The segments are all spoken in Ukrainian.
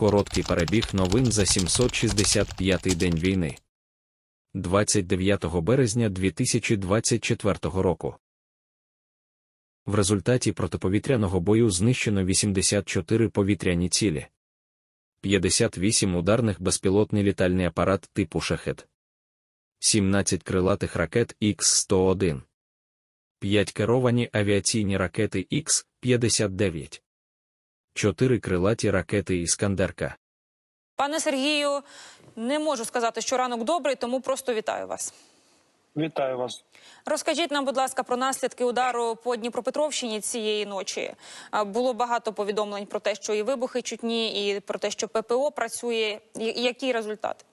Короткий перебіг новин за 765-й день війни. 29 березня 2024 року. В результаті протиповітряного бою знищено 84 повітряні цілі, 58 ударних безпілотний літальний апарат типу шахет, 17 крилатих ракет Х-101, 5 керовані авіаційні ракети Х-59, 4 крилаті ракети Іскандерка. Пане Сергію, не можу сказати, що ранок добрий, тому просто вітаю вас. Вітаю вас. Розкажіть нам, будь ласка, про наслідки удару по Дніпропетровщині цієї ночі. Було багато повідомлень про те, що і вибухи чутні, і про те, що ППО працює. Який результат?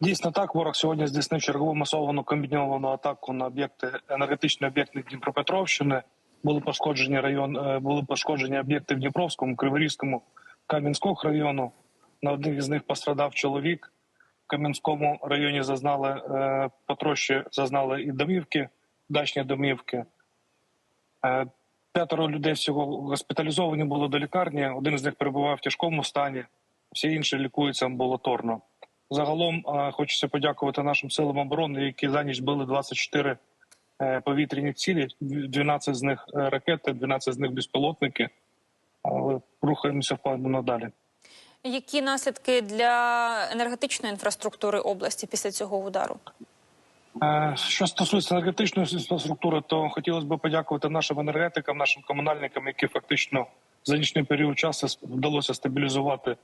Дійсно так, ворог сьогодні здійснив чергову масовану комбіновану атаку на об'єкти енергетичні об'єкти Дніпропетровщини. Були пошкоджені район, е, були пошкоджені об'єкти в Дніпровському, Криворізькому, Кам'янського району. На одних із них пострадав чоловік. В Кам'янському районі зазнали е, потрощі, зазнали і домівки, дачні домівки. Е, П'ятеро людей всього госпіталізовані були до лікарні. Один з них перебував в тяжкому стані, всі інші лікуються амбулаторно. Загалом хочеться подякувати нашим силам оборони, які за ніч били 24 е, повітряні цілі, 12 з них е, ракети, 12 з них безпілотники. Але рухаємося впевнено надалі. Які наслідки для енергетичної інфраструктури області після цього удару? Е, Що стосується енергетичної інфраструктури, то хотілося б подякувати нашим енергетикам, нашим комунальникам, які фактично за нічний період часу вдалося стабілізувати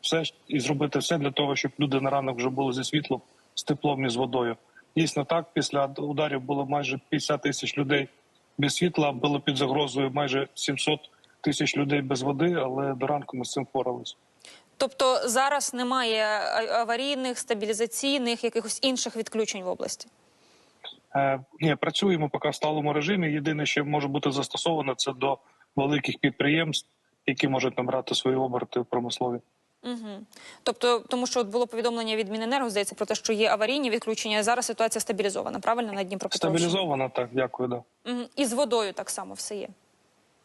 все і зробити все для того, щоб люди на ранок вже були зі світлом, з теплом і з водою. Дійсно так, після ударів було майже 50 тисяч людей без світла, було під загрозою майже 700 тисяч людей без води, але до ранку ми з цим впоралися. Тобто зараз немає аварійних, стабілізаційних, якихось інших відключень в області. Е, ні, працюємо поки в сталому режимі. Єдине, що може бути застосовано, це до великих підприємств, які можуть набрати свої оберти в промислові. Угу. Тобто, тому що от було повідомлення від Міненерго, здається, про те, що є аварійні відключення. Зараз ситуація стабілізована, правильно на Дніпропетровщині? Стабілізована, так, дякую. Да. Угу. І з водою так само все є.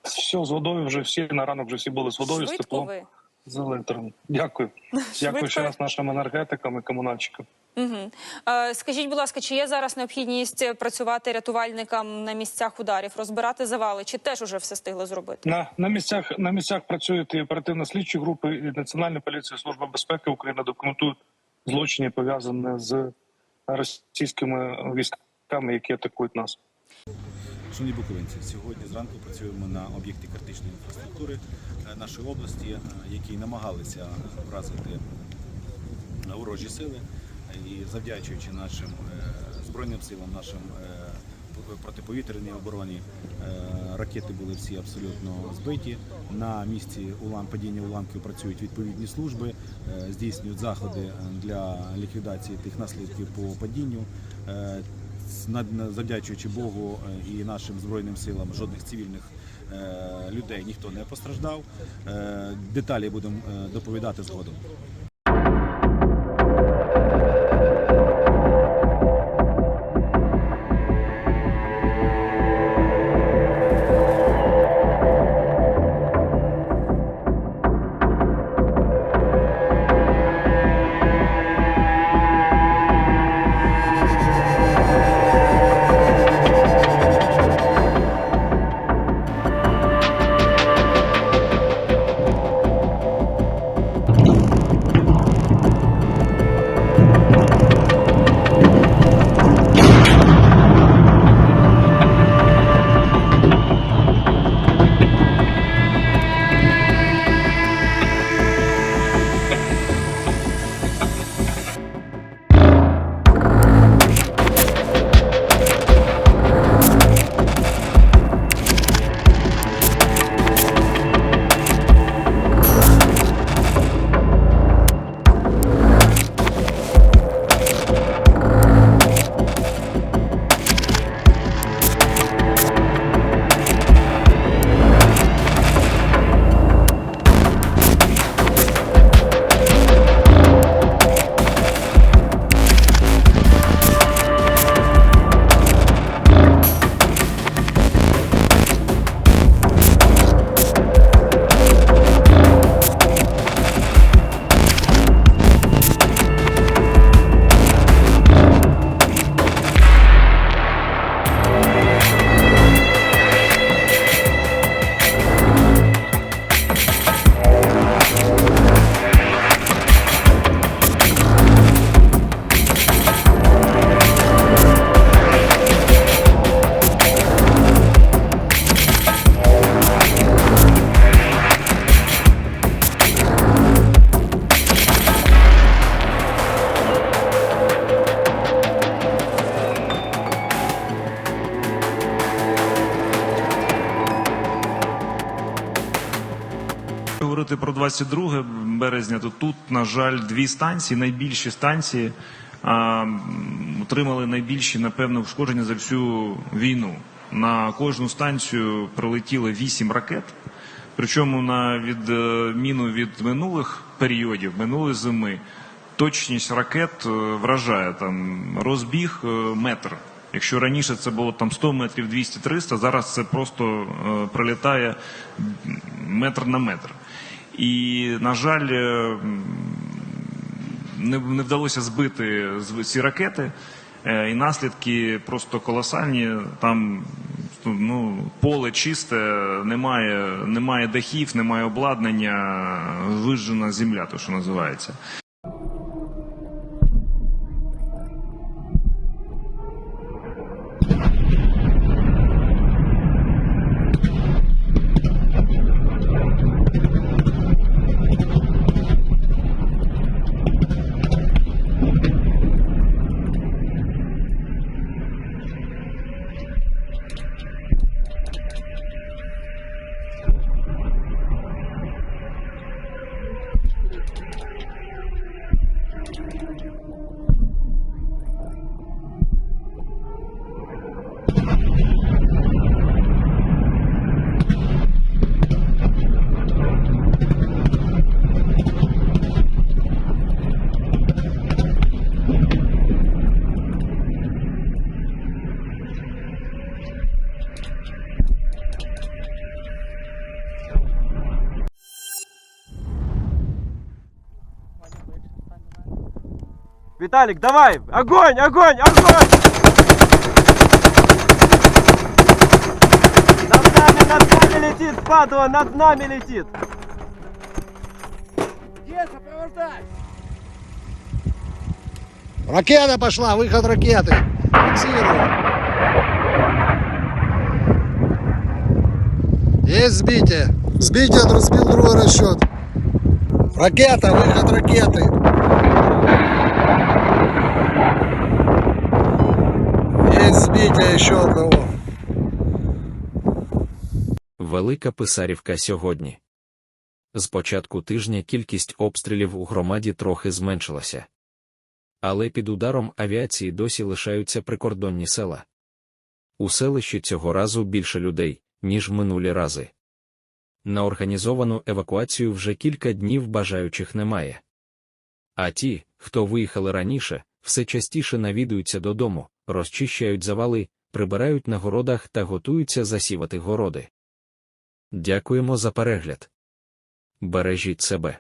Все з водою вже всі на ранок вже всі були з водою, з Швидко теплом, ви. з електром. Дякую. Дякую ще раз нашим енергетикам і комунальщикам. Угу. Е, скажіть, будь ласка, чи є зараз необхідність працювати рятувальникам на місцях ударів, розбирати завали, чи теж уже все встигли зробити? На, на місцях на місцях працюють і оперативно-слідчі групи, і Національна поліція, Служба безпеки України документують злочини пов'язані з російськими військами, які атакують нас. Шановні буковинці, сьогодні зранку працюємо на об'єкті критичної інфраструктури е, нашої області, е, які намагалися вразити е, ворожі сили. І завдячуючи нашим е, збройним силам, нашим е, протиповітряній обороні, е, ракети були всі абсолютно збиті. На місці улам падіння уламків працюють відповідні служби, здійснюють заходи для ліквідації тих наслідків по падінню. Завдячуючи Богу і нашим збройним силам, жодних цивільних людей ніхто не постраждав. Деталі будемо доповідати згодом. Говорити про 22 березня, то тут, на жаль, дві станції, найбільші станції, отримали найбільші, напевно, ушкодження за всю війну. На кожну станцію прилетіло 8 ракет. Причому на відміну від минулих періодів, минулої зими, точність ракет е, вражає там розбіг е, метр. Якщо раніше це було там 100 метрів 200-300, зараз це просто е, прилітає метр на метр. І, на жаль, е, не, не вдалося збити ці ракети, е, і наслідки просто колосальні. Там ну, поле чисте, немає, немає дахів, немає обладнання, вижжена земля, то що називається. Виталик, давай! Огонь, огонь, огонь! Над нами, над нами летит, падла, над нами летит! Ракета пошла, выход ракеты. Фиксирую. Есть сбитие. Сбитие разбил другой расчет. Ракета, выход ракеты. Сбитие еще одного. Велика Писарівка сьогодні. З початку тижня кількість обстрілів у громаді трохи зменшилася. Але під ударом авіації досі лишаються прикордонні села. У селищі цього разу більше людей, ніж минулі рази. На організовану евакуацію вже кілька днів бажаючих немає. А ті, хто виїхали раніше, все частіше навідуються додому, розчищають завали, прибирають на городах та готуються засівати городи. Дякуємо за перегляд. Бережіть себе.